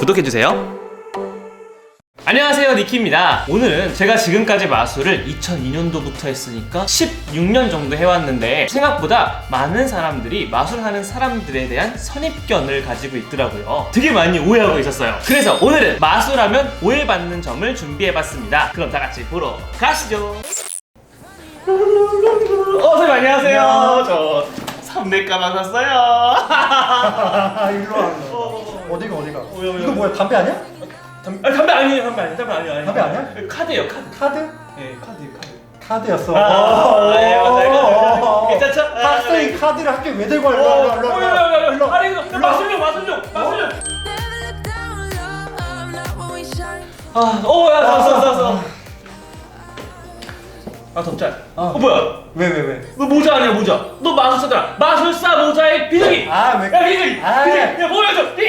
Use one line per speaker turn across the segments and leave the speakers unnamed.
구독해주세요. 안녕하세요 니키입니다. 오늘은 제가 지금까지 마술을 2002년도부터 했으니까 16년 정도 해왔는데 생각보다 많은 사람들이 마술하는 사람들에 대한 선입견을 가지고 있더라고요. 되게 많이 오해하고 있었어요. 그래서 오늘은 마술하면 오해받는 점을 준비해봤습니다. 그럼 다같이 보러 가시죠. 어 선생님 안녕하세요. 저 삼대 가방 샀어요.
아 일로 와. 어디가 어디가?
왜요, 왜요?
이거 뭐야 담배 아니야?
담배, 아, 담배 아니에요 담배 아니에요 담배 아니에요
담배 아니야?
카드예요 카드
카드?
네 카드예요 카드
카드였어.
아, 네, 맞아요. 맞아요. 괜찮죠? 아,
학생이
네.
카드를 학교 왜 들고 와?
어,
일로 와,
어,
일로 와, 일로 와,
어, 야, 야, 야,
일로 와.
아니 이거 마술용 마술용 마술용
Never look down low, not when we shine.
아, 어야 나왔어 나왔어 아 덥자
어.
어 뭐야
왜 왜 왜?
너 모자 아니야 모자 너 마술사더라 마술사 모자의 비둘기
아, 왜-
야 비둘기
아.
비둘기 야 보여줘 비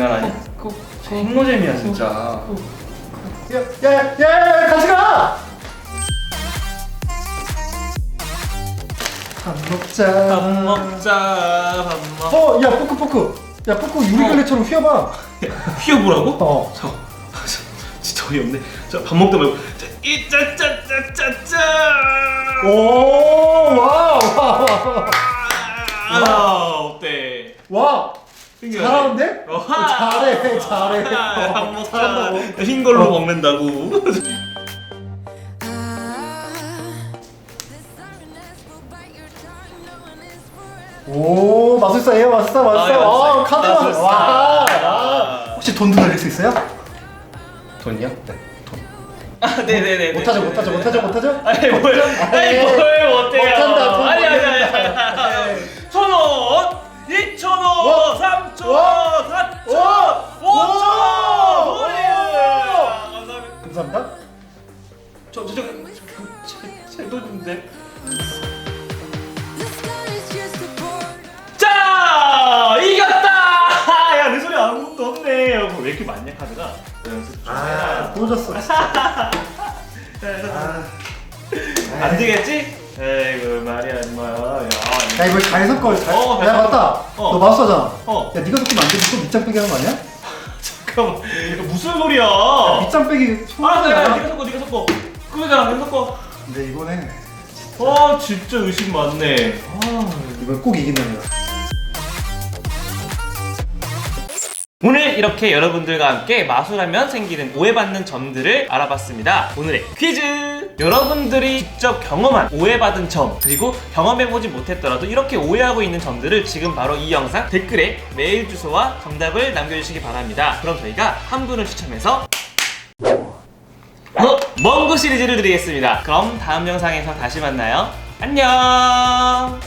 장난 아니야 핵노잼이야 진짜
야야야야 같이 가. 밥 먹자.
밥 먹자 밥 먹.
어, 야 포크 포크. 야 포크 유리결례처럼 휘어봐.
휘어보라고?
어.
저, 저 진짜 어이없네. 저밥 먹다 말고 자, 이짜짜짜짜짜.
오, 잘하는데?
어하.
어, 잘해, 잘해.
밥
어. 잘한다고.
흰 걸로
어.
먹는다고.
오, 마술사예요, 마술사, 마술사.
아, 예,
와,
마술사.
카드
마술사.
와, 와.
아.
혹시 돈도 날릴 수 있어요?
돈이요?
네, 돈.
아, 네네네.
못하죠, 못하죠, 못하죠, 못하죠.
아니 뭘? 아니 뭘 못해요?
못한다, 돈
아니 아니 3초,
와!
4초,
와!
5초!
와!
감사합니다.
감사합니다.
저, 저, 저, 제, 제 돈인데. 자! 이겼다! 야, 내왜 이렇게 많냐, 카드가?
아, 보여줬어. 진짜. 아,
안 되겠지? 에이구 말이야 정말.
야 이거 잘 섞어. 잘.
어, 잘
야. 맞다.
어.
너 마술사잖아.
어
야 네가 섞으면 안 되지. 또 밑장 빼기 하는 거 아니야?
잠깐만 이거 무슨 소리야?
밑장 빼기
아, 네,
소리야.
네가 섞어, 네가 섞어. 그거잖아, 네가 섞어.
근데 이거는
아, 진짜 의심 많네. 아.
이걸 꼭 이긴다는 거
오늘 이렇게 여러분들과 함께 마술하면 생기는 오해받는 점들을 알아봤습니다. 오늘의 퀴즈! 여러분들이 직접 경험한 오해받은 점, 그리고 경험해보지 못했더라도 이렇게 오해하고 있는 점들을 지금 바로 이 영상 댓글에 메일 주소와 정답을 남겨주시기 바랍니다. 그럼 저희가 한 분을 추첨해서 어? 먼구 시리즈를 드리겠습니다. 그럼 다음 영상에서 다시 만나요. 안녕!